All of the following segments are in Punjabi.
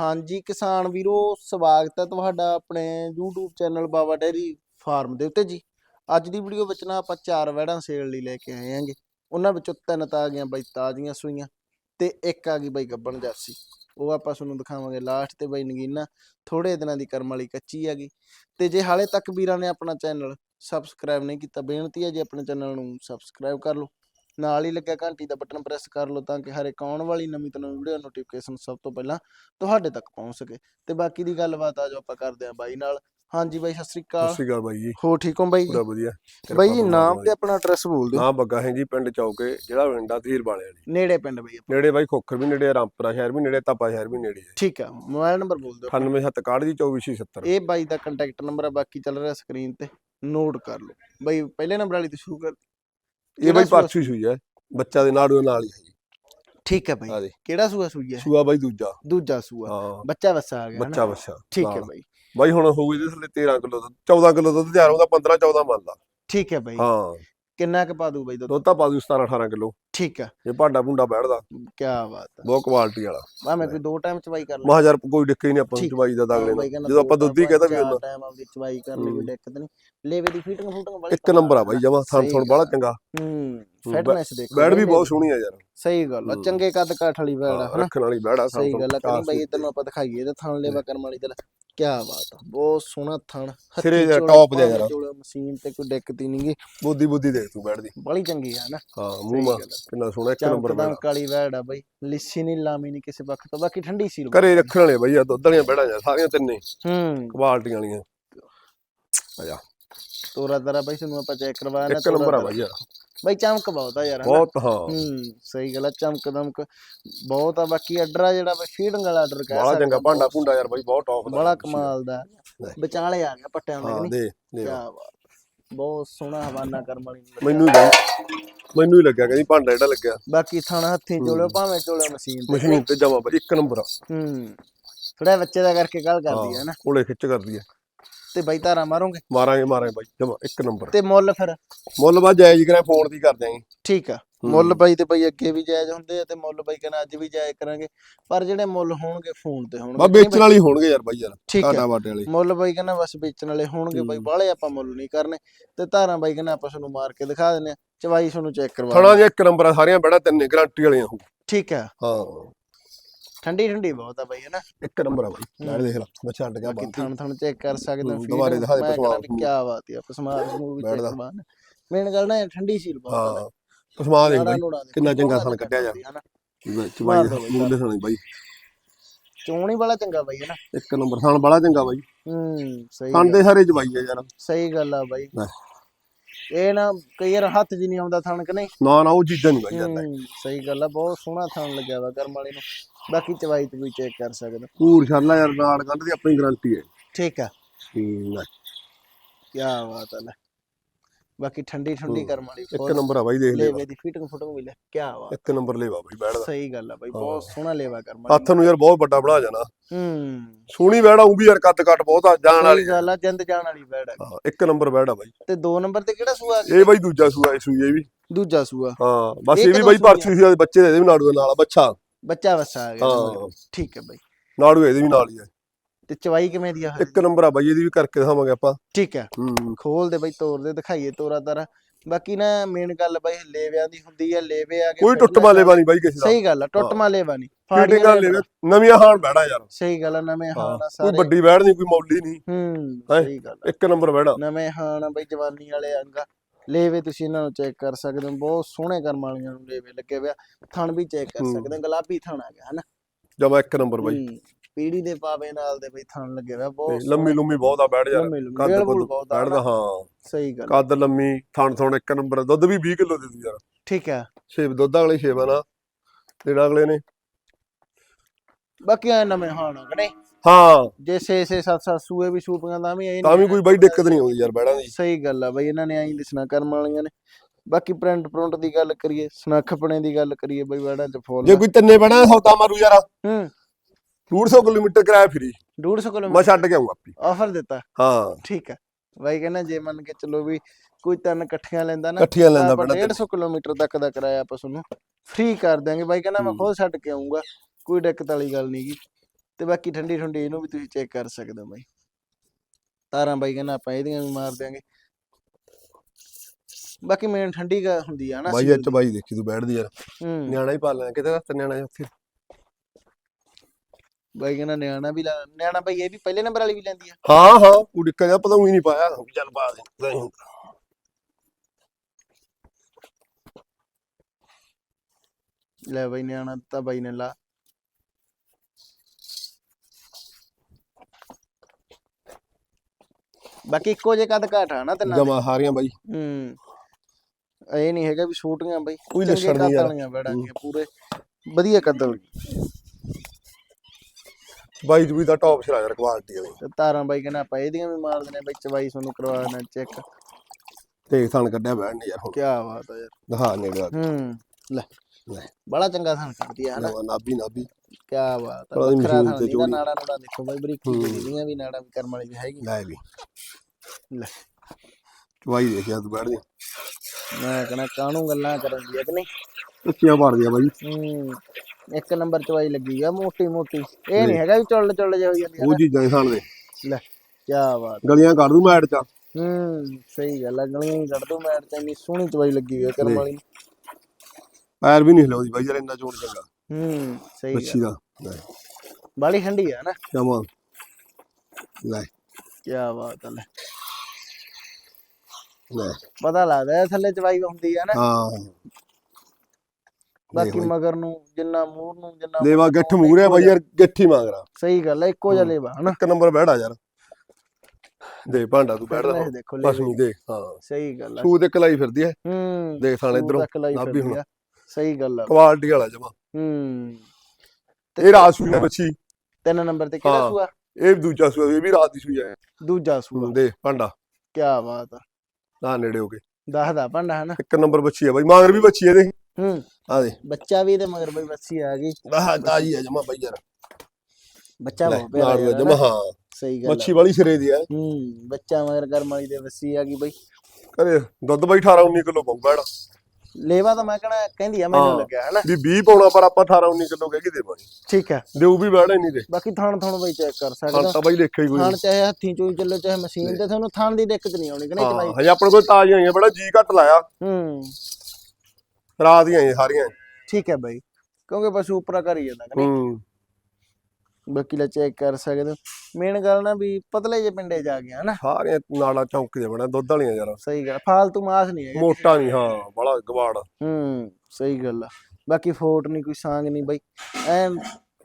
ਹਾਂਜੀ, ਕਿਸਾਨ ਵੀਰੋ, ਸਵਾਗਤ ਹੈ ਤੁਹਾਡਾ ਆਪਣੇ YouTube channel Baba dairy farm ਦੇ ਉੱਤੇ ਜੀ। ਅੱਜ ਦੀ ਵੀਡੀਓ ਵਿੱਚ ਨਾ ਆਪਾਂ ਚਾਰ ਵੈੜਾਂ ਸੇਲ ਲਈ ਲੈ ਕੇ ਆਏ ਹਾਂਗੇ। ਉਹਨਾਂ ਵਿੱਚੋਂ ਤਿੰਨ ਤਾਂ ਆ ਗਈਆਂ ਬਾਈ ਤਾਜ਼ੀਆਂ ਸੂਈਆਂ ਤੇ ਇੱਕ ਆ ਗਈ ਬਾਈ ਗੱਬਣ ਜਾਸੀ। ਉਹ ਆਪਾਂ ਤੁਹਾਨੂੰ ਦਿਖਾਵਾਂਗੇ ਲਾਸਟ ਤੇ ਬਾਈ ਨਗੀਨਾ। ਥੋੜੇ ਦਿਨਾਂ ਦੀ ਕਰਮ ਵਾਲੀ ਕੱਚੀ ਆ ਗਈ। ਤੇ ਜੇ ਹਾਲੇ ਤੱਕ ਵੀਰਾਂ ਨੇ ਆਪਣਾ ਚੈਨਲ ਸਬਸਕ੍ਰਾਈਬ ਨਹੀਂ ਕੀਤਾ, ਬੇਨਤੀ ਹੈ ਜੀ ਆਪਣੇ ਚੈਨਲ ਨੂੰ ਸਬਸਕ੍ਰਾਈਬ ਕਰ ਲਓ। ਨਾਲ ਹੀ ਲੱਗਿਆ ਘੰਟੀ ਦਾ ਬਟਨ ਪ੍ਰੈਸ ਕਰ ਲਓ ਤਾਂ ਕਿ ਹਰ ਇੱਕ ਆਉਣ ਵਾਲੀ ਨਵੀਂ ਤੋਂ ਨਵੀਂ ਵੀਡੀਓ ਨੋਟੀਫਿਕੇਸ਼ਨ ਸਭ ਤੋਂ ਪਹਿਲਾਂ ਤੁਹਾਡੇ ਤੱਕ ਪਹੁੰਚ ਸਕੇ। ਤੇ ਬਾਕੀ ਦੀ ਗੱਲਬਾਤ ਆ ਜੋ ਆਪਾਂ ਕਰਦੇ ਆਂ ਬਾਈ ਨਾਲ। ਹਾਂਜੀ ਬਾਈ ਸਤਿ ਸ੍ਰੀ ਸਤਿ ਅਕਾਲ ਸ਼੍ਰੀ ਅਕਾਲ ਬਾਈ ਜੀ। ਹੋ ਠੀਕ ਹੋ ਬਾਈ? ਪੂਰਾ ਵਧੀਆ। ਬਾਈ ਜੀ ਨਾਮ। ਤੇ ਆਪਣਾ ਐਡਰੈਸ ਬੋਲ ਦਿਓ। ਨਾਮ ਬੱਗਾ ਹੈ ਜੀ ਪਿੰਡ ਚੌਕੇ ਜ਼ਿਲ੍ਹਾ ਬਠਿੰਡਾ ਤਹਿਸੀਲ ਵਾਲਿਆਂ ਦੀ ਨੇੜੇ ਪਿੰਡ ਬਾਈ ਆਪਣਾ। ਨੇੜੇ ਬਾਈ ਖੋਖਰ ਵੀ ਨੇੜੇ ਰਾਮਪੁਰਾ ਸ਼ਹਿਰ ਵੀ ਨੇੜੇ ਤਾਪਾ ਸ਼ਹਿਰ ਵੀ ਨੇੜੇ ਹੈ ਠੀਕ ਆ ਮੋਬਾਈਲ ਨੰਬਰ ਬੋਲ ਦਿਓ 9761 ਜੀ 2470 ਇਹ ਬਾਈ ਦਾ ਕੰਟੈਕਟ ਨੰਬਰ ਆ ਬਾਕੀ ਚੱਲ ਰਿਹਾ ਸਕਰੀਨ ਤੇ। ਨੋਟ ਕਰ ਲਓ। ਬਾਈ ਪਹਿਲੇ ਨੰਬਰ ਵਾਲੀ ਤੋਂ ਸ਼ੁਰੂ ਕਰ ਇਹ ਬਾਈ ਪਰਚੀ ਸੂਈ ਹੈ। ਬੱਚਾ ਦੇ ਨਾੜੂ ਨਾਲ ਹੀ ਹੈ। ਜੀ ਠੀਕ ਹੈ ਬਾਈ। ਕਿਹੜਾ ਸੂਆ ਸੂਈ ਹੈ? ਸੂਆ ਬਾਈ ਦੂਜਾ। ਦੂਜਾ ਸੂਆ। ਬੱਚਾ ਵਸਾ ਆ ਗਿਆ ਬੱਚਾ? ਬੱਚਾ ਠੀਕ ਹੈ। ਬਾਈ। ਬਾਈ ਹੁਣ ਹੋ ਗਈ ਜਿਸ ਲਈ 13 ਕਿਲੋ ਦੁੱਧ 14 ਕਿਲੋ ਦੁੱਧ ਤਿਆਰ ਹੁੰਦਾ 15 14 ਮੰਨ ਲਾ। ਠੀਕ ਹੈ ਬਾਈ। ਹਾਂ। ਕਿੰਨਾ ਕੁ ਪਾ ਦੂ ਬਾਈ ਦੁੱਧ? ਦੁੱਧ ਤਾਂ ਪਾ ਦੂ 17 18 ਕਿਲੋ। ਠੀਕ ਆ। ਇਹ ਭਾਂਡਾ ਭੁੰਡਾ ਬੈਠਦਾ ਕੀ ਬਾਤ ਆ। ਬਹੁਤ ਕੁਆਲਿਟੀ ਵਾਲਾ। ਭਾਵੇਂ ਕੋਈ ਦੋ ਟਾਈਮ ਚਵਾਈ ਕਰ ਲਾ ਯਾਰ ਕੋਈ ਡਿੱਕੇ ਨਹੀਂ ਆਪਾਂ ਨੂੰ। ਚਵਾਈ ਦਾ ਬਾਈ ਨਾਲ ਜਦੋਂ ਆਪਾਂ ਦੁੱਧ ਹੀ ਕਹਦਾ ਵੀ ਉਹਨਾਂ ਟਾਈਮ ਆਪਦੀ ਚਵਾਈ ਕਰ ਲਈ। ਦਿੱਕਤ ਨਹੀਂ। ਲੇਵੇ ਦੀ ਫੀਟਿੰਗ ਫੂਟਿੰਗ ਬੜੀ ਇੱਕ ਨੰਬਰ ਆ ਬਾਈ ਜਮਾ ਥਣ ਥਣ ਬੜਾ ਚੰਗਾ। ਹੂੰ, ਫਿਟਨੈਸ ਦੇਖੋ ਬੈੜ ਵੀ ਬਹੁਤ ਸੋਹਣੀ ਆ ਯਾਰ। ਦੀ। ਸਹੀ ਗੱਲ ਆ। ਚੰਗੇ ਕੱਦ ਕਾਠ ਵਾਲੀ ਬੈੜ ਆ ਰੱਖਣ ਵਾਲੀ ਬੈੜਾ ਸਹੀ ਗੱਲ ਆ ਕਰੀ ਬਾਈ ਇਧਰ ਨੂੰ ਆਪਾਂ ਦਿਖਾਈਏ ਤੇ ਥਣ ਲੇਵਾ ਕਰਮ ਵਾਲੀ ਤੇ ਕੀ ਬਾਤ ਆ ਬਹੁਤ ਸੋਹਣਾ ਥਣ ਸਿਰੇ top ਜਿਹਾ ਭਾਵੇਂ ਯਾਰ। ਮਸ਼ੀਨ ਤੇ ਕੋਈ ਦਿੱਕਤ ਹੀ ਨਹੀਂਗੀ ਬੁੱਧੀ ਬੁੱਧੀ ਦੇਖ ਤੂੰ ਬੈੜ ਦੀ। ਬੜੀ ਚੰਗੀ ਆ ਨਾ ਹਾਂ ਮੂੰਹ ਮਾ ਆ। ਕਿੰਨਾ ਸੋਹਣਾ ਇੱਕ ਨੰਬਰ ਬੈੜਾ ਕਾਲੀ ਵੈੜ ਆ ਬਾਈ ਲਿੱਸੀ ਨਹੀਂ ਲਾਮੀ ਨਹੀਂ ਕਿਸੇ ਪੱਖ ਤੋਂ ਬਾਕੀ ਠੰਡੀ ਸੀ ਘਰੇ ਰੱਖਣ ਵਾਲੇ ਬਈ ਆ ਦੁੱਧ ਵਾਲੀਆਂ ਬੈੜਾਂ ਜਾਂ ਸਾਰੀਆਂ ਤਿੰਨੇ। ਹੂੰ। ਕੁਆਲਟੀਆਂ ਵਾਲੀਆਂ। ਆਜਾ ਤੋਰਾ ਤਰਾ ਬਾਈ ਤੁਹਾਨੂੰ ਆਪਾਂ ਚੈੱਕ ਕਰਵਾਇਆ ਨਾ ਇੱਕ ਨੰਬਰ ਆ ਬਾਈ ਯਾਰ। ਬਾਈ ਚਮਕ ਬਹੁਤ ਆ ਯਾਰ? ਬਹੁਤ ਹਾਂ। ਹੂੰ ਸਹੀ ਗੱਲ ਆ ਚਮਕ ਦਮਕ ਬਹੁਤ ਆ ਬਾਕੀ ਆਰਡਰ ਆ ਜਿਹੜਾ ਬਾਈ ਫੀਡਿੰਗ ਵਾਲਾ ਆਰਡਰ ਕਹਿ ਬੜਾ ਚੰਗਾ ਭਾਂਡਾ ਭੁੰਡਾ ਯਾਰ ਬਾਈ ਬਹੁਤ ਟੌਪ ਦਾ। ਬੜਾ ਕਮਾਲ ਦਾ। ਵਿਚਾਲੇ ਆ ਗਿਆ ਪੱਟਿਆਂ ਦੇ ਨਹੀਂ? ਦੇ ਕੀ ਦੇ ਬਾਤ। ਬਹੁਤ ਸੋਹਣਾ ਹਵਾਨਾ ਕਰਮ ਵਾਲੀ। ਮੈਨੂੰ ਹੀ ਮੈਨੂੰ ਹੀ ਲੱਗਿਆ ਕਹਿੰਦੀ ਭਾਂਡਾ ਜਿਹੜਾ ਲੱਗਿਆ। ਬਾਕੀ ਥਣ ਹੱਥੀ ਚੋਲਿਓ ਭਾਵੇਂ ਚੋਲਿਓ ਮਸ਼ੀਨ ਤੇ। ਮਸ਼ੀਨ ਤੇ ਜਮਾ ਬਾਈ ਇੱਕ ਨੰਬਰ ਹੂੰ ਥੋੜਾ ਬੱਚੇ ਦਾ ਕਰਕੇ ਗੱਲ ਕਰਦੀ ਹਾਂ, ਨਾ ਕੋਲੇ ਖਿੱਚ ਕਰਦੀ ਹੈ ਤੇ ਬਾਈ ਧਾਰਾ ਮਾਰੋਗੇ? ਮਾਰਾਂਗੇ ਮਾਰਾਂਗੇ ਬਾਈ ਜਮਾ ਇੱਕ ਨੰਬਰ। ਤੇ ਮੁੱਲ ਫਿਰ? ਮੁੱਲ ਬਾ ਜਾਇਜ਼ ਕਰਾਂ ਫੋਨ ਦੀ ਕਰ ਦਿਆਂਗੇ ਠੀਕ ਆ। ਮੁੱਲ ਬਾਈ ਤੇ ਬਾਈ ਅੱਗੇ ਵੀ ਜਾਇਜ਼ ਹੁੰਦੇ ਆ ਤੇ ਮੁੱਲ ਬਾਈ ਕਹਿੰਦਾ ਅੱਜ ਵੀ ਜਾਇਜ਼ ਕਰਾਂਗੇ। ਪਰ ਜਿਹੜੇ ਮੁੱਲ ਹੋਣਗੇ ਫੋਨ ਤੇ ਹੋਣਗੇ। ਬਾ ਵੇਚਣ ਵਾਲੀ ਹੋਣਗੇ ਯਾਰ ਬਾਈ ਯਾਰ ਕਾਟਾ ਵਾਲੇ। ਮੁੱਲ ਬਾਈ ਕਹਿੰਦਾ ਬਸ ਵੇਚਣ ਵਾਲੇ ਹੋਣਗੇ ਬਾਈ। ਬਾਹਲੇ ਆਪਾਂ ਮੁੱਲ ਨਹੀਂ ਕਰਨੇ। ਤੇ ਧਾਰਾਂ ਬਾਈ ਕਹਿੰਦਾ ਆਪਾਂ ਤੁਹਾਨੂੰ ਮਾਰ ਕੇ ਦਿਖਾ ਦਿੰਨੇ ਆ। ਚਵਾਈ ਤੁਹਾਨੂੰ ਚੈੱਕ ਕਰਵਾ ਆ। ਜਿਹਾ ਇੱਕ ਨੰਬਰ ਆ ਸਾਰੀਆਂ ਬੈੜਾਂ ਤਿੰਨੇ ਗਾਰੰਟੀ ਵਾਲੀਆਂ ਹੋ ਠੀਕ ਆ। ਹਾਂ। ਠੰਡੀ ਠੰਡੀ ਬਹੁਤ ਆ ਬਾਈ ਹੈ ਨਾ ਇੱਕ ਨੰਬਰ ਆ ਬਾਈ ਲੈ ਦੇਖ ਲੈ ਬੱਚਾ ਛੱਡ ਗਿਆ ਬਾਕੀ ਥਣ ਥਣ ਚੈੱਕ ਕਰ ਸਕਦੇ ਹੂੰ, ਦੁਬਾਰੇ ਦਿਖਾ ਦੇ ਪਸਮਾਨ ਕੀ ਬਾਤ ਹੈ ਪਸਮਾਨ ਨੂੰ ਵੀ ਚੈੱਕ ਬੈਠਦਾ। ਕਰਵਾਉਣਾ ਮੇਨ ਗੱਲ ਨਾ ਠੰਡੀ ਸੀਲ ਬਹੁਤ ਆ ਹਾਂ ਪਸਮਾ ਦੇਖ ਬਾਈ ਕਿੰਨਾ ਚੰਗਾ ਥਣ ਕੱਢਿਆ। ਹਨਾ। ਚਵਾਈ ਦੇ ਥਣੇ ਬਾਈ। ਚੋਣ ਬੜਾ ਚੰਗਾ ਬਾਈ ਹੈ ਨਾ ਇੱਕ ਨੰਬਰ ਥਣ ਬੜਾ ਚੰਗਾ ਬਾਈ। ਹੂੰ ਸਹੀ ਥਣ ਦੇ ਸਾਰੇ ਚਵਾਈ ਆ ਯਾਰ। ਸਹੀ ਗੱਲ ਆ ਬਾਈ। ਇਹ ਨਾ ਕਈ ਵਾਰ ਹੱਥ ਜੀ ਨਹੀਂ ਆਉਂਦਾ ਥਣ ਕਿ ਨਹੀਂ? ਨਾ ਨਾ ਉਹ ਚੀਜ਼ਾਂ ਨਹੀਂ ਜਾਂਦਾ ਹੂੰ, ਸਹੀ ਗੱਲ ਆ ਬਹੁਤ ਸੋਹਣਾ ਥਣ ਲੱਗਿਆ ਵਾ ਕਰਮ ਵਾਲੇ ਨੂੰ। ਬਾਕੀ ਚਵਾਈ ਤੇ ਵੀ ਚੈੱਕ ਕਰ ਸਕਦੇ। ਹੋ। ਪੂਰ ਛੱਲਾ ਯਾਰ ਨਾਲ ਕੰਢ ਦੀ ਆਪਣੀ ਗਾਰੰਟੀ ਹੈ। ਠੀਕ ਆ। ਹੂੰ, ਲੈ, ਕੀ ਬਾਤ ਆ ਲੈ। ਬਾਕੀ ਠੰਡੀ ਠੰਡੀ ਕਰਮ ਵਾਲੀ ਇੱਕ ਨੰਬਰ ਆ ਬਾਈ ਦੇਖ ਲੈ ਲੇਵੇ ਦੀ ਫਿਟਿੰਗ ਫੁਟਿੰਗ ਵੀ ਲੈ ਕੀ ਬਾਤ। ਇੱਕ ਨੰਬਰ ਲੈਵਾ ਬਾਈ ਬੈੜ ਦਾ ਸਹੀ ਗੱਲ ਆ ਬਾਈ ਬਹੁਤ। ਸੋਹਣਾ ਲੇਵਾ ਕਰਮ ਵਾਲੀ। ਹੱਥ ਨੂੰ ਯਾਰ ਬਹੁਤ ਵੱਡਾ ਬਣਾ ਜਾਣਾ। ਹੂੰ। ਸੋਹਣੀ ਬੈੜ ਆਉਂ ਵੀ ਯਾਰ ਕੱਦ ਕੱਟ ਬਹੁਤ ਆ ਜਾਣ ਵਾਲੀ। ਗੱਲ ਆ ਜਿੰਦ ਜਾਣ ਵਾਲੀ ਬੈੜ ਆ। ਹਾਂ ਇੱਕ ਨੰਬਰ ਬੈੜ ਆ ਬਾਈ। ਤੇ ਦੋ ਨੰਬਰ ਤੇ ਕਿਹੜਾ ਸੂਆ? ਇਹ ਬਾਈ ਦੂਜਾ ਸੂਆ ਇਹ ਸੂਈ ਇਹ ਵੀ। ਦੂਜਾ ਸੂਆ। ਹਾਂ ਬਸ ਇਹ ਵੀ ਬਾਈ? ਪਰਚੀ ਸੀ ਬੱਚੇ ਦੇ ਇਹਦੇ ਵੀ ਨਾੜੂ ਦੇ ਨਾਲ ਆ, ਬੱਚਾ। ਬੱਚਾ ਵਸਾ ਆ ਗਿਆ ਠੀਕ ਹੈ ਬਾਈ। ਨਾੜੂ ਇਹਦੇ ਵੀ ਨਾਲ ਹੀ ਆ। ਤੇ ਚਵਾਈ ਕਿਵੇਂ ਦੀ ਆ? ਇੱਕ ਨੰਬਰ ਆ ਬਾਈ ਇਹਦੀ ਵੀ ਕਰਕੇ ਦਿਖਾਵਾਂਗੇ ਆਪਾਂ। ਠੀਕ ਹੈ ਹੂੰ। ਖੋਲ ਦੇ ਬਾਈ ਤੋਰ ਦੇ ਦਿਖਾਈਏ ਤੋਰਾ ਤਾਰਾ। ਬਾਕੀ ਨਾ ਮੇਨ ਗੱਲ ਬਾਈ ਲੇਵਿਆਂ ਦੀ ਹੁੰਦੀ ਆ ਲੇਵੇ ਆ ਕੇ ਕੋਈ ਟੁੱਟ ਲੈ ਮਾਲੇ ਵਾਲੀ ਬਾਈ ਕਿਸੇ ਦਾ। ਸਹੀ ਗੱਲ ਆ ਟੁੱਟ ਹਾਂ। ਮਾਲੇਵਾ ਨਹੀਂ ਫੀਟਿੰਗ ਫਾੜੀਆਂ ਲੈ ਨਵੀਆਂ ਹਾਣ ਬੈੜਾ ਯਾਰ। ਸਹੀ ਗੱਲ ਆ ਨਵੇਂ ਹਾਂ, ਹਾਣ ਆ ਕੋਈ ਸਾਰੇ। ਵੱਡੀ ਬੈੜ ਨਹੀਂ ਕੋਈ ਮੌਲੀ ਨਹੀਂ। ਹੂੰ ਹੈਂ? ਸਹੀ ਗੱਲ ਆ। ਇੱਕ ਨੰਬਰ ਬੈੜਾ ਨਵੇਂ ਹਾਣ ਆ ਬਾਈ ਜਵਾਨੀ ਵਾਲੇ ਅੰਗਾ ਲੇਵੇ ਤੁਸੀਂ ਇਹਨਾਂ ਨੂੰ ਚੈੱਕ ਕਰ ਸਕਦੇ ਹੋ ਬਹੁਤ ਸੋਹਣੇ ਕਰਮ ਵਾਲੀਆਂ ਨੂੰ ਲੇਵੇ ਲੱਗੇ ਹੋਇਆ ਥਣ ਵੀ ਚੈੱਕ ਕਰ ਹੂੰ। ਸਕਦੇ ਹੋ ਗੁਲਾਬੀ ਥਣ ਆ ਗਿਆ ਹਨਾ? ਜਮਾ ਇੱਕ ਨੰਬਰ ਬਾਈ। ਹੂੰ, ਪੀੜੀ ਦੇ ਪਾਵੇ ਨਾਲ ਦੇ ਬਈ ਥਣ ਲੱਗੇ ਤੇ ਬਹੁਤ ਲੰਮੀ ਲੰਮੀ ਬਹੁਤ ਆ ਲੰਮੀ ਲੰਮੀ ਕੱਦ ਬਹੁਤ ਆ। ਹਨਾ। ਹਾਂ। ਸਹੀ ਗੱਲ ਕੱਦ ਲੰਮੀ ਥਣ ਥਣ ਇੱਕ ਨੰਬਰ ਦੁੱਧ ਵੀ 20 ਕਿਲੋ ਦੇ ਦੂ ਯਾਰ। ਠੀਕ ਹੈ ਛੇ ਦੁੱਧ ਅਗਲੇ ਛੇਵਾ ਨਾ ਜਿਹੜਾ ਅਗਲੇ ਨੇ ਬਾਕੀ ਆ ਨਵੇਂ ਹਾਣ ਕਿ ਨਹੀਂ ਹਾਂ। ਜੇ 6 6 7 7 ਸੂਏ ਵੀ ਸੂਪੀਆਂ ਤਾਂ ਵੀ ਇਹ ਤਾਂ ਵੀ ਕੋਈ ਬਾਈ ਦਿੱਕਤ ਨਹੀਂ ਆਉਂਦੀ ਯਾਰ ਬੈੜਾਂ ਦੀ। ਸਹੀ ਗੱਲ ਆ ਬਈ ਇਹਨਾਂ ਨੇ ਐਂ ਦਿਸਣਾ ਕਰਮ ਵਾਲੀਆਂ ਨੇ। ਬਾਕੀ ਪ੍ਰਿੰਟ ਪ੍ਰਿੰਟ ਦੀ ਗੱਲ ਕਰੀਏ ਸਨੱਖਪਣੇ ਦੀ ਗੱਲ ਕਰੀਏ ਬਈ ਵੜਾਂ ਚ ਫੁੱਲ ਜੇ ਕੋਈ ਤਿੰਨੇ ਬੈੜਾਂ ਦਾ ਸੌਦਾ ਮਾਰੂ ਯਾਰ। ਹੂੰ। 150 ਕਿਲੋਮੀਟਰ ਕਿਰਾਇਆ ਫਰੀ। 150 ਮੈਂ ਕਿਲੋਮੀਟਰ। ਛੱਡ ਕੇ ਆਉਂਗਾ ਆਪੀ। ਆਫਰ ਦਿੱਤਾ? ਹਾਂ। ਠੀਕ ਹੈ ਬਾਈ ਕਹਿੰਦਾ ਜੇ ਮੰਨ ਕੇ ਚੱਲੋ ਵੀ ਕੋਈ ਤਿੰਨ ਇਕੱਠੀਆਂ ਲੈਂਦਾ ਨਾ ਇਕੱਠੀਆਂ ਤਾਂ ਲੈਂਦਾ ਆਪਾਂ ਬੈੜਾ 150 ਕਿਲੋਮੀਟਰ ਤੱਕ ਦਾ ਕਿਰਾਇਆ ਆਪਾਂ ਤੁਹਾਨੂੰ ਫ੍ਰੀ ਕਰ ਦਿਆਂਗੇ। ਬਾਈ ਕਹਿੰਦਾ ਮੈਂ ਹੂੰ। ਖੁਦ ਛੱਡ ਕੇ ਆਉਂਗਾ ਕੋਈ ਦਿੱਕਤ ਵਾਲੀ ਗੱਲ ਨਹੀਂਗੀ ਤੇ ਬਾਕੀ ਠੰਡੀ ਠੰਡੀ ਇਹਨੂੰ ਵੀ ਤੁਸੀਂ ਚੈੱਕ ਕਰ ਸਕਦੇ ਹੋ ਬਾਈ। ਤਾਰਾਂ ਬਾਈ ਕਹਿੰਦਾ ਆਪਾਂ ਇਹਦੀਆਂ ਵੀ ਮਾਰ ਦਿਆਂਗੇ। ਬਾਕੀ ਮੇਨ ਠੰਡੀ ਗਾ ਹੁੰਦੀ ਆ ਨਾ ਬਾਈ ਅੱਜ ਬਾਈ ਦੇਖੀ ਤੂੰ ਬੈਠਦੀ ਯਾਰ। ਹੂੰ। ਨਿਆਣਾ ਹੀ ਪਾਲ ਲੈਣਾ ਕਿਤੇ ਰਸਤੇ ਨਿਆਣਾ ਉੱਥੇ। ਬਾਈ ਕਹਿੰਦਾ ਨਿਆਣਾ ਵੀ ਲਾ- ਨਿਆਣਾ ਬਾਈ ਇਹ ਵੀ ਪਹਿਲੇ ਨੰਬਰ ਵਾਲੀ ਵੀ ਲੈਂਦੀ ਆ। ਹਾਂ ਹਾਂ ਕੁੜੀ ਕਹਿੰਦਾ ਪਤਾ ਹੀ ਨਹੀਂ ਪਾਇਆ ਚੱਲ ਪਾ ਦੇ ਹੁੰਦਾ। ਲੈ ਬਾਈ ਨਿਆਣਾ ਤਾਂ ਬਾਈ ਨੇ ਲਾ। ਬਾਕੀ ਇੱਕੋ ਜੇ ਕੱਦ ਘਾਟ ਆ ਨਾ ਤੇ ਜਮਾ ਹਾਰੀਆਂ ਬਾਈ। ਹੂੰ ਇਹ ਨਹੀਂ ਹੈਗਾ ਵੀ ਛੋਟੀਆਂ ਬਾਈ ਕੋਈ ਲੱਛਣ ਨਹੀਂ ਯਾਰ। ਬੈੜਾਂਗੇ ਪੂਰੇ ਵਧੀਆ ਕੱਦਲ ਬਾਈ ਜੂਈ ਦਾ ਟੌਪ ਸ਼ਰਾ ਯਾਰ ਕੁਆਲਿਟੀ ਵਾਲੀ। ਤੇ ਤਾਰਾਂ ਬਾਈ ਕਹਿੰਦਾ ਆਪਾਂ ਇਹਦੀਆਂ ਵੀ ਮਾਰ ਦਿੰਦੇ ਵਿੱਚ ਬਾਈ ਤੁਹਾਨੂੰ ਕਰਵਾ ਦੇਣਾ ਚੈੱਕ ਤੇ ਥਣ ਕੱਢਿਆ ਨੇ ਯਾਰ ਹੁਣ। ਕੀ ਬਾਤ ਆ ਯਾਰ। ਦਿਖਾ ਨੇੜੇ ਆ ਹੂੰ ਲੈ। ਲੈ। ਬੜਾ ਚੰਗਾ ਥਣ ਕਰਦੀ ਆ ਹਨਾ? ਨਾਬੀ ਨਾਬੀ ਕੀ ਬਾਤ ਆ ਵੱਖਰਾ ਥਣ ਦੀ। ਨਾੜਾ ਨੂੜਾ ਦੇਖੋ ਬਾਈ ਬਰੀਕੀ। ਜਿਹੜੀਆਂ ਵੀ ਨਾੜਾ ਵੀ ਕਰਮ ਵਾਲੀ ਵੀ ਹੈਗੀ। ਲੈ ਵੀ ਲੈ। ਬਾਈ ਦੇਖਿਆ ਤੂੰ ਬੈਠ ਦੀ। ਮੈਂ ਕਹਣਾ ਕਾਹਨੂੰ ਗੱਲਾਂ ਕਰਨ ਦੀ ਆ ਕਿ ਨਹੀਂ? ਉੱਚੀਆਂ ਭਰਦੀਆਂ ਬਾਈ। ਹੂੰ। ਇੱਕ ਨੰਬਰ ਚਵਾਈ ਲੱਗੀ ਆ ਮੋਟੀ ਮੋਟੀ। ਇਹ ਨਹੀਂ ਹੈਗਾ ਵੀ ਚੁੱਲ ਚੁੱਲ ਹੋਈ ਜਾਂਦੀ ਆ ਉਹ ਚੀਜ਼ਾਂ ਹੀ ਖਾਣ ਦੇ। ਲੈ ਕੀ ਬਾਤ। ਗਲੀਆਂ ਕੱਢ ਦੂੰ ਮੈਟ ਚ। ਹੂੰ ਸਹੀ ਗੱਲ ਆ ਗਲੀਆਂ ਹੀ ਕੱਢ ਦੋ ਮੈਂ ਤਾਂ ਇੰਨੀ ਸੋਹਣੀ ਚਵਾਈ ਲੱਗੀ ਹੋਈ ਆ ਕਰਮ। ਵਾਲੀ। ਪੈਰ ਵੀ ਨਹੀਂ ਹਿਲਾਉਂਦੀ ਬਾਈ ਯਾਰ ਇੰਨਾ ਚੋਣ ਚੰਗਾ। ਹੂੰ ਸਹੀ ਗੱਲ ਦਾ ਬਾਲੀ ਠੰਡੀ ਆ ਨਾ। ਜਮਾ ਲੈ। ਕੀ ਬਾਤ ਆ ਲੈ। ਪਤਾ ਲੱਗਦਾ ਥੱਲੇ ਚਵਾਈ ਹੁੰਦੀ ਆ ਨਾ। ਹਾਂ। ਬਾਕੀ ਮਗਰ ਨੂੰ ਜਿੰਨਾ ਮੂਰ ਨੂੰ ਜਿੰਨਾ ਮੂੰਹ ਗਿੱਠ ਨੂੰ, ਮੂਰੇ ਇੱਕੋ ਬਾਈ ਯਾਰ ਗਿੱਠੀ ਮੰਗ ਰਾ ਸਹੀ ਗੱਲ ਹੈ ਇੱਕੋ ਜਿਹਾ ਲੇਵਾ ਹਨਾ? ਇੱਕ ਨੰਬਰ ਬੈਠਾ ਯਾਰ। ਦੇ ਭਾਂਡਾ ਤੂੰ ਦੇਖੋ ਲੈ ਪਸ਼ੂ ਦੇ ਹਾਂ। ਸਹੀ ਗੱਲ ਆ। ਸੂ ਤੇ ਕਲਾਈ ਫਿਰਦੀ ਹੈ ਹੂੰ ਦੇਖ ਸਾਲੇ ਇਧਰੋਂ ਤੱਕ ਲਾਈ ਨਾਭੀ ਫਿਰਦੀ ਹੁਣ। ਆ। ਸਹੀ ਗੱਲ ਆ। ਕੁਆਲਿਟੀ ਵਾਲਾ ਜਮਾ। ਹੂੰ। ਇਹ ਰਾਤ ਸੂਈ ਆ ਮੱਛੀ ਤਿੰਨ ਨੰਬਰ ਤੇ ਕਿਹੜਾ ਹਾਂ। ਸੂਆ? ਇਹ ਵੀ ਦੂਜਾ ਸੂਆ ਇਹ ਵੀ ਰਾਤ ਦੀ ਸੂਈ ਹੈ ਦੂਜਾ ਸੂਆ। ਦੇ ਭਾਂਡਾ। ਕੀ ਬਾਤ ਆ। ਆ ਨੇੜੇ ਹੋ ਗਏ। ਦਸ ਦਾ ਭਾਂਡਾ ਹਨਾ? ਇੱਕ ਨੰਬਰ ਬੱਚੀ ਹੈ ਬਾਈ। ਮਾਂਗਰ ਵੀ ਬੱਚੀ ਹੈ ਇਹਦੇ ਹੂੰ। ਆ ਦੇ। ਬੱਚਾ ਵੀ ਤੇ ਮਗਰ ਬਈ ਬੱਚੀ ਆ ਗਈ। ਆਹ ਤਾਜੀ ਹੈ ਜਮਾ ਬਾਈ ਯਾਰ। ਬੱਚਾ ਲੈ ਬਹੁਤ ਪਿਆਰਾ ਨਾਲ ਯਾਰ, ਜਮਾ? ਹਾਂ। ਸਹੀ ਗੱਲ ਮੱਛੀ ਵਾਲੀ ਸਿਰੇ ਦੀ ਹੈ ਆ। ਹੂੰ ਬੱਚਾ ਮਗਰ ਕਰਮ ਵਾਲੀ ਦੇ ਬੱਸੀ ਆ ਗਈ ਬਈ। ਕਰੇ ਦੁੱਧ ਬਾਈ 18 19 ਕਿਲੋ ਪਾਉ ਬੈੜਾ ਲੇਵਾ ਤਾਂ ਮੈਂ ਕਹਣਾ ਕਹਿੰਦੀ ਆ ਮੈਨੂੰ ਹਾਂ। ਲੱਗਿਆ ਹਨਾ ਵੀ 20 ਪਾਉਣਾ ਪਰ ਆਪਾਂ 18 19 ਕਿਲੋ ਕਹਿ ਕੇ ਦੇਵਾਂਗੇ ਠੀਕ ਹੈ ਦੇਊ ਵੀ ਬੈੜਾ ਨਹੀਂ ਦੇ ਬਾਕੀ ਥਣ ਥਣ ਬਈ ਚੈੱਕ ਕਰ ਹਾਂ ਸਕਦਾ ਤਾਂ ਬਾਈ ਦੇਖਿਆ ਹੀ ਕੋਈ ਥਣ ਨਹੀਂ। ਚਾਹੇ ਹੱਥੀਂ ਚੋਈ ਚੱਲੋ ਚਾਹੇ ਮਸ਼ੀਨ ਤੇ ਤੁਹਾਨੂੰ ਥਣ ਦੀ ਦਿੱਕਤ ਨਹੀਂ ਆਉਣੀ ਕਿ ਨਹੀਂ ਹਾਂ ਹਜੇ ਆਪਣੇ ਕੋਲ ਤਾਜ਼ੀਆਂ ਆਈਆਂ ਬੜਾ ਜੀ ਘੱਟ ਲਾਇਆ। ਹੂੰ। ਰਾਤ ਦੀਆਂ ਆਈਆਂ ਸਾਰੀਆਂ। ਠੀਕ ਹੈ ਬਾਈ ਕਿਉਂਕਿ ਪਸ਼ੂ ਉਪਰਾ ਕਰ ਹੀ ਜਾਂਦਾ ਕਿ ਨਹੀਂ? ਹੂੰ। ਬਾਕੀ ਲੈ ਚੈੱਕ ਕਰ ਸਕਦੇ ਹੋ। ਮੇਨ ਗੱਲ ਨਾ ਵੀ ਪਤਲੇ ਜੇ ਪਿੰਡੇ ਜਾ ਗਿਆ ਹਨਾ? ਸਾਰੀਆਂ ਨਾਲਾ ਚੌਂਕ ਦੇ ਬਣਾ ਦੁੱਧ ਵਾਲੀਆਂ ਯਾਰ। ਸਹੀ ਗੱਲ ਫਾਲਤੂ ਮਾਸ ਨਹੀਂ ਹੈਗਾ ਮੋਟਾ ਨਹੀਂ ਹਾਂ ਬੜਾ ਗਵਾੜ। ਹੂੰ ਸਹੀ ਗੱਲ ਆ। ਬਾਕੀ ਫੋਟ ਨਹੀਂ ਕੋਈ ਸਾਂਗ ਨਹੀਂ ਬਾਈ। ਐਨ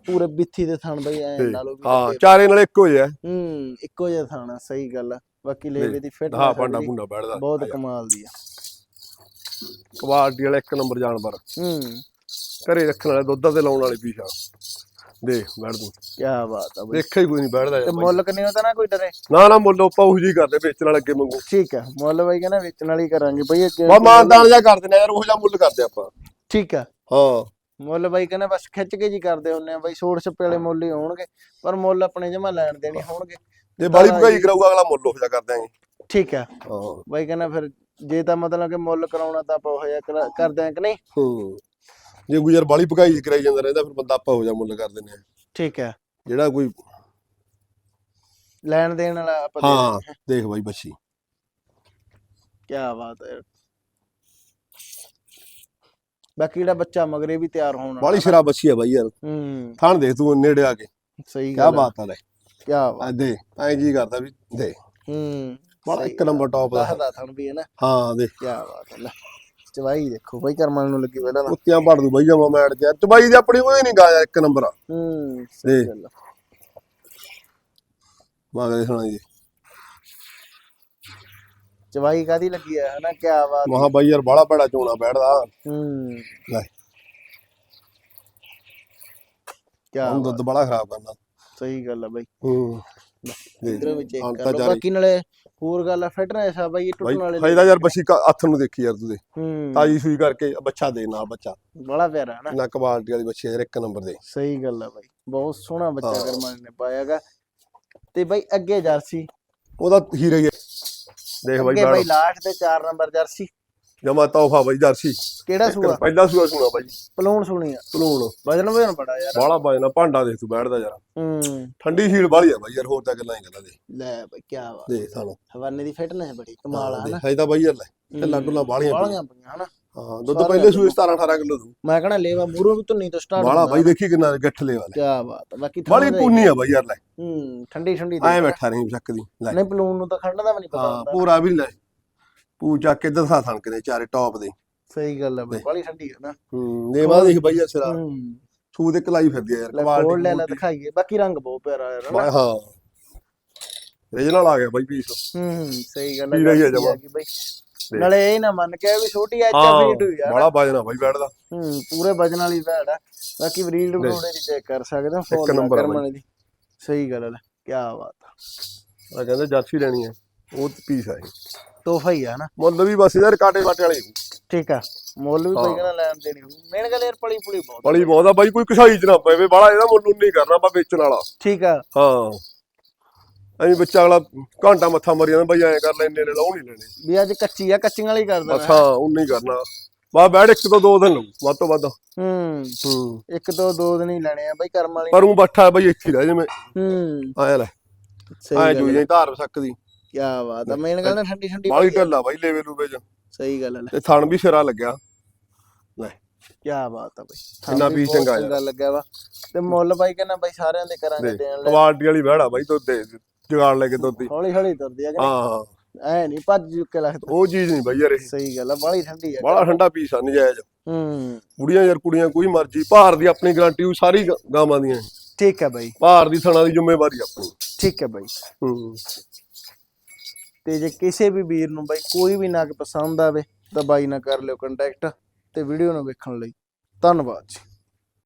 ਪੂਰੇ ਬਿੱਥੀ ਦੇ ਥਣ ਬਈ ਐ ਲਾ ਵੀ ਹਾਂ। ਚਾਰੇ ਨਾਲ ਇੱਕੋ ਜਿਹਾ ਹੂੰ ਇੱਕੋ ਜਿਹਾ ਥਾਣਾ ਸਹੀ ਗੱਲ ਆ। ਬਾਕੀ ਲੇਵੇ ਦੀ ਫਿਟ ਹਾਂ ਭਾਂਡਾ ਭੁੰਡਾ ਬੈਠਦਾ। ਬਹੁਤ ਕਮਾਲ ਦੀ ਆ। ਕੁਆਲਿਟੀ ਵਾਲਾ ਇੱਕ ਨੰਬਰ ਜਾਨਵਰ। ਹੂੰ। ਘਰੇ ਰੱਖਣ ਵਾਲੇ ਦੁੱਧ ਤੇ ਲਾਉਣ ਵਾਲੇ ਪੀਸ਼ਾ ਦੇ ਬੈਠ ਦੂੰ ਕੀ ਬਾਤ ਆ ਬਈ। ਦੇਖਿਆ ਹੀ ਕੋਈ ਨਹੀਂ ਬੈਠਦਾ ਤੇ। ਮੁੱਲ ਕਿੰਨੇ ਹੁੰਦਾ ਨਾ ਕੋਈ ਡਰੇ? ਨਾ ਨਾ ਮੁੱਲ ਆਪਾਂ ਉਹੀ ਜੀ ਕਰਦੇ ਵੇਚਣ ਵਾਲੇ ਅੱਗੇ ਮੰਗੂ ਠੀਕ ਆ ਮੁੱਲ ਬਾਈ ਕਹਿੰਦਾ ਵੇਚਣ ਵਾਲੀ ਕਰਾਂਗੇ ਬਈ ਅੱਗੇ ਬਾ ਮਾਨਦਾਨ ਜਾ ਕਰਦੇ ਨੇ ਯਾਰ ਉਹ ਜਿਹਾ ਮੁੱਲ ਕਰਦੇ ਆਪਾਂ। ਠੀਕ ਆ। ਹਾਂ। ਮੁੱਲ ਬਾਈ ਕਹਿੰਦਾ ਬਸ ਖਿੱਚ ਕੇ ਜੀ ਕਰਦੇ ਹੁੰਨੇ ਆ ਬਾਈ ਛੋੜ ਛੱਪੇ ਵਾਲੇ ਮੁੱਲ ਹੀ ਹੋਣਗੇ ਪਰ ਮੁੱਲ ਆਪਣੇ ਜਮਾ ਲੈਣ ਦੇਣੀ ਹੋਣਗੇ। ਜੇ ਬਾਲੀ ਭਗਾਈ ਕਰਾਊਗਾ ਅਗਲਾ ਮੁੱਲ ਉਹ ਜਿਹਾ ਕਰ ਦਿਆਂਗੇ। ਠੀਕ ਆ। ਹਾਂ। ਬਾਈ ਕਹਿੰਦਾ ਫਿਰ ਜੇ ਤਾਂ ਮਤਲਬ ਕਿ ਮੁੱਲ ਕਰਾਉਣਾ ਤਾਂ ਆਪਾਂ ਉਹ ਜਿਹਾ ਕਰਾ- ਕਰ ਦਿਆਂ ਕਿ ਨਹੀਂ? ਹੂੰ। ਜੇ ਕੋਈ ਯਾਰ ਬਾਲੀ ਭਗਾਈ ਕਰਾਈ ਜਾਂਦਾ ਰਹਿੰਦਾ ਫਿਰ ਬੰਦਾ ਆਪਾਂ ਹੋ ਜਾ ਮੁੱਲ ਕਰ ਦਿੰਨੇ ਆ ਠੀਕ ਆ ਜਿਹੜਾ ਕੋਈ ਲੈਣ ਦੇਣ ਵਾਲਾ ਆਪਾਂ ਦੇ ਹਾਂ ਦੇਖ ਬਾਈ ਬੱਚੀ ਕੀ ਬਾਤ ਹੈ। ਬਾਕੀ ਜਿਹੜਾ ਬੱਚਾ ਮਗਰੇ ਵੀ ਤਿਆਰ ਹੋਣ ਬਾਲੀ ਸ਼ਰਾਬ ਬੱਚੀ ਆ ਬਾਈ ਯਾਰ। ਹੂੰ। ਥਾਣ ਦੇਖ ਤੂੰ ਨੇੜੇ ਆ ਕੇ। ਸਹੀ ਕੀ ਗੱਲ ਆ ਬਾਤ ਆ ਲੈ। ਕੀ ਬਾਤ। ਆ ਦੇ ਐਂ ਜੀ ਕਰਦਾ ਵੀ ਦੇ। ਹੂੰ। ਬੜਾ ਇੱਕ ਨੰਬਰ ਟੌਪ ਦਾ। ਦੱਸਦਾ ਥਣ ਵੀ ਹੈ ਨਾ। ਹਾਂ ਦੇ ਕੀ ਬਾਤ ਹੈ ਲੈ ਚਵਾਈ ਦੇਖੋ ਬਾਈ ਕਰਮਾਂ ਨੂੰ ਲੱਗੀ ਪਹਿਲਾਂ ਕੁੱਤਿਆਂ ਭੜ ਦੂ ਬਾਈ ਜਮਾ ਮੈਟ ਚ ਚਬਾਈ ਦੀ ਆਪਣੀ ਕੋਈ ਨਹੀਂ ਗਾਇਆ ਇੱਕ ਨੰਬਰ ਆ। ਹੂੰ ਸਹੀ ਗੱਲ ਆ। ਮਾਗਦੇ ਸੁਣਾ ਜੀ। ਚਵਾਈ ਕਾਦੀ ਲੱਗੀ ਹੈ ਹਨਾ? ਕੀ ਬਾਤ ਮਹਾ ਬਾਈ ਯਾਰ ਬਾਲਾ ਬੜਾ ਚੋਣਾ ਬੈਠਦਾ। ਹੂੰ। ਲੈ। ਕੀ ਦੁੱਧ ਬੜਾ ਖਰਾਬ ਕਰਨਾ। ਸਹੀ ਗੱਲ ਆ ਬਾਈ। ਹੂੰ। ਇਧਰ ਚੈੱਕ ਕਰ ਲਓ। ਬਾਕੀ ਨਾਲੇ ਹੋਰ ਗੱਲ ਆ ਫਿਟਨੈਸ ਆ ਬਾਈ ਇਹ ਟੁੱਟਣ ਵਾਲੇ ਫਾਇਦਾ ਯਾਰ ਬੱਚੀ ਹੱਥ ਨੂੰ ਦੇਖੀ ਯਾਰ ਤੂੰ ਦੇ ਤਾਜੀ ਸੂਈ ਕਰਕੇ ਬੱਚਾ ਦੇ ਨਾਲ ਬੱਚਾ। ਬੜਾ ਪਿਆਰਾ ਹੈ ਨਾ ਨਾ ਕੁਆਲਿਟੀ ਵਾਲੀ ਬੱਚੀ ਯਾਰ ਇੱਕ ਨੰਬਰ ਦੇ। ਸਹੀ ਗੱਲ ਆ ਬਾਈ ਬਹੁਤ ਸੋਹਣਾ ਬੱਚਾ ਹਾਂ। ਕਰਮਾਂ ਨੇ ਪਾਇਆਗਾ ਤੇ ਬਾਈ ਅੱਗੇ ਜਰਸੀ। ਉਹਦਾ ਹੀਰਾ ਹੀ ਦੇਖ ਬਾਈ ਬਾਈ ਲਾਸਟ ਤੇ 4 ਨੰਬਰ ਜਰਸੀ। ਜਮਾ ਤੋਹਫਾ ਬਾਈ ਜਰਸੀ। ਕਿਹੜਾ ਸੂਆ? ਪਹਿਲਾ ਸੂਆ ਸੁਣਾ ਬਾਈ। ਪਲੂਣ ਸੁਣੀ ਆ। ਪਲੂਣ। ਵਜਨ ਵਜਨ ਬੜਾ ਯਾਰ। ਬਾਲਾ ਬਾਜਣਾ ਭਾਂਡਾ ਦੇਖ ਤੂੰ ਬੈਠਦਾ ਯਾਰ। ਹੂੰ। ਠੰਡੀ ਹੀਲ ਵਾਲੀ ਆ ਬਾਈ ਯਾਰ ਹੋਰ ਤਾਂ ਗੱਲਾਂ ਹੀ ਗੱਲਾਂ ਦੇ ਲੈ ਬਈ ਕੀ ਬਾਤ। ਦੇ ਸਾਨੂੰ। ਹਵਾਨੇ ਦੀ ਫਿਟਨੈਸ ਬੜੀ ਕਮਾਲ ਆ ਹਨਾ? ਹੈ ਤਾਂ ਬਾਈ ਯਾਰ ਲੈ ਤੇ ਲੱਡੂਆਂ ਬਾਲੀਆਂ ਬਾਲੀਆਂ ਪਈਆਂ। ਹਨਾ? ਹਾਂ ਦੁੱਧ ਪਹਿਲੇ ਸੂਏ 17 18 ਕਿਲੋ ਦੂ ਮੈਂ ਕਹਣਾ ਲੇਵਾ ਮੂਰੋਂ ਵੀ ਧੁੰਨੀ ਤੋਂ ਸਟਾਰਟ ਬਾਲਾ ਬਾਈ ਦੇਖੀ ਕਿੰਨਾ ਗੱਠਲੇ ਵਾਲੇ ਕੀ ਬਾਤ ਬਾਕੀ ਬਾਲੀ ਪੂਨੀ ਆ ਬਾਈ ਯਾਰ ਲੈ। ਹੂੰ ਠੰਡੀ ਠੰਡੀ ਐ ਬੈਠਾ ਨਹੀਂ ਸਕਦੀ ਲੈ। ਨਹੀਂ ਪਲੂਣ ਨੂੰ ਤਾਂ ਖੰਡ ਦਾ ਵੀ ਨਹੀਂ ਪਤਾ ਹਾਂ ਪੂਰਾ ਵੀ ਲੈ। ਪੂ ਚੱਕ ਕੇ ਦਸਾ ਥਣਕ ਦੇ ਚਾਰੇ ਟੌਪ ਦੇ। ਸਹੀ ਗੱਲ ਹੈ ਬਈ ਬਾਲੀ ਠੰਡੀ ਹੈ ਨਾ। ਹੂੰ ਨੇ ਬਾਅਦ ਦੇਖ ਬਾਈ ਯਾਰ ਸਿਰਾ। ਹੂੰ। ਸੂ ਦੇ ਕਲਾਈ ਫਿਰਦੀ ਆ ਯਾਰ ਕੋਲ ਲੈ ਲੈ ਕੁਆਲਿਟੀ ਦਿਖਾਈਏ ਬਾਕੀ ਰੰਗ ਬਹੁਤ ਪਿਆਰਾ ਯਾਰ ਹਾਂ। ਰੀਜਨਲ ਆ ਗਿਆ ਬਾਈ ਪੀਸ ਹੂੰ ਸਹੀ ਗੱਲ ਹੈ ਜਮਾਂ। ਬਈ। ਨਾਲੇ ਇਹ ਨਾ ਮੰਨ ਕੇ ਵੀ ਛੋਟੀ ਐਚ ਫੀਡ ਹੋਈ ਆ ਬੜਾ ਬਾਜਣਾ ਬਾਈ ਬੈਠਦਾ ਹੂੰ ਪੂਰੇ ਵਜਨ ਵਾਲੀ ਭੈੜ ਆ। ਬਾਕੀ ਬਰੀਡ ਬਰੂਡੇ ਦੀ ਚੈੱਕ ਕਰ ਸਕਦੇ ਹੋ ਇੱਕ ਫੋਨ ਨੰਬਰ ਆ ਕਰਮਣ ਦੀ। ਸਹੀ ਗੱਲ ਹੈ ਕੀ ਬਾਤ ਆ। ਆ ਕਹਿੰਦੇ ਜਰਸੀ ਲੈਣੀ ਹੈ ਉਹ ਪੀਸ ਆ ਇਹ। ਤੋਹਫਾ ਹੀ ਆ ਨਾ ਮੁੱਲ ਵੀ ਬਸ ਯਾਰ ਕਾਟੇ ਵਾਟੇ ਵਾਲੇ ਠੀਕ ਆ ਮੁੱਲ ਵੀ। ਕੋਈ ਕਹਿੰਦਾ ਲੈਣ ਦੇਣੀ ਹੋਊ। ਮੇਨ ਗੱਲ ਯਾਰ ਪਲੀ ਪੁਲੀ ਬਹੁਤ ਬੜੀ ਬਹੁਤਾ ਬਾਈ ਕੋਈ ਕਸਾਈ ਚ ਨਾ ਪਵੇ ਬਾਲਾ ਇਹਦਾ ਮੁੱਲ ਨਹੀਂ ਕਰਨਾ ਬਾ ਵੇਚਣ ਵਾਲਾ। ਠੀਕ ਆ। ਹਾਂ। ਐਂ ਬੱਚਾ ਅਗਲਾ ਘੰਟਾ ਮੱਥਾ ਮਰੀ ਜਾਂਦਾ ਬਾਈ ਐਂ ਕਰ ਲੈ ਇੰਨੇ ਲੈ ਲਾ ਉਹ ਨਹੀਂ ਲੈਣੇ। ਵੀ ਅੱਜ ਕੱਚੀ ਆ ਕੱਚੀਆਂ ਵਾਲੀ ਕਰ ਬਸ ਦੇਣਾ ਹਾਂ ਉਹ ਨਹੀਂ ਕਰਨਾ। ਬਾ ਬੈਠ ਇੱਕ ਤੋਂ ਦੋ ਦਿਨ ਲਊ ਵੱਧ ਤੋਂ ਵੱਧ। ਹੂੰ। ਹੂੰ। ਇੱਕ ਤੋਂ ਦੋ ਦਿਨ ਹੀ ਲੈਣੇ ਆ ਬਈ ਕਰਮ ਵਾਲੀ। ਪਰ ਉਹ ਬੱਠਾ ਬਾਈ ਇੱਥੇ ਹੀ ਰਹਿ ਜਿਵੇਂ। ਹੂੰ। ਆਇਆ ਲੈ। ਸਹੀ ਐਂ ਜੂਈ ਜਾਈ ਧਾਰ ਸਕਦੀ ਕੀ ਬਾਤ ਆ ਮੇਨ ਗੱਲ ਨਾ ਠੰਡੀ ਠੰਡੀ ਬਾਲੀ। ਢੱਲਾ ਬਾਈ ਲੈਵੇ ਲੂਵੇ ਚ। ਸਹੀ ਗੱਲ ਹੈ ਤੇ ਥਣ ਵੀ ਸਿਰਾ ਲੱਗਿਆ। ਲੈ। ਕੀ ਬਾਤ ਆ ਬਈ। ਇੰਨਾ ਵੀ ਚੰਗਾ ਯਾਰ। ਲੱਗਿਆ ਵਾ। ਤੇ ਮੁੱਲ ਬਾਈ ਕਹਿੰਦਾ ਬਾਈ ਸਾਰਿਆਂ ਦੇ ਕਰਾਂਗੇ ਦੇਣ ਲੈ। ਕੁਆਲਟੀ ਵਾਲੀ ਬਹਿੜਾ ਬਾਈ ਦੁੱਧ ਦੇ। ਜੁਗਾੜ ਲੈ ਕੇ ਦੀ ਹੌਲੀ ਹੌਲੀ ਤੁਰਦੀ ਆ ਕਿ ਹਾਂ ਐ ਨਹੀਂ ਭੱਜ ਜੁ ਕੇ ਲੱਗਦਾ ਉਹ ਚੀਜ਼ ਨਹੀਂ ਬਾਈ ਯਾਰ ਇਹ। ਸਹੀ ਗੱਲ ਆ ਬਾਲੀ ਠੰਡੀ ਆ। ਬੜਾ ਠੰਡਾ ਪੀਸ ਆ ਨਜਾਇਜ਼। ਹੂੰ। ਕੁੜੀਆਂ ਯਾਰ ਕੁੜੀਆਂ ਕੋਈ ਮਰਜ਼ੀ ਭਾਰ ਦੀ ਆਪਣੀ ਗਾਰੰਟੀ ਉਹ ਸਾਰੀ ਗ- ਗਾਵਾਂ ਦੀਆਂ। ਠੀਕ ਹੈ ਬਾਈ। ਭਾਰ ਦੀ ਥਣਾ ਦੀ ਜ਼ਿੰਮੇਵਾਰੀ ਆਪਣੀ। ਠੀਕ ਹੈ ਬਾਈ। ਹੂੰ। ਤੇ ਜੇ ਕਿਸੇ ਵੀ ਵੀਰ ਨੂੰ ਬਾਈ ਕੋਈ ਵੀ ਨਗ ਪਸੰਦ ਆਵੇ ਤਾਂ ਬਾਈ ਨਾਲ ਕਰ ਲਿਓ ਕੰਟੈਕਟ ਤੇ ਵੀਡੀਓ ਨੂੰ ਵੇਖਣ ਲਈ। ਧੰਨਵਾਦ ਜੀ।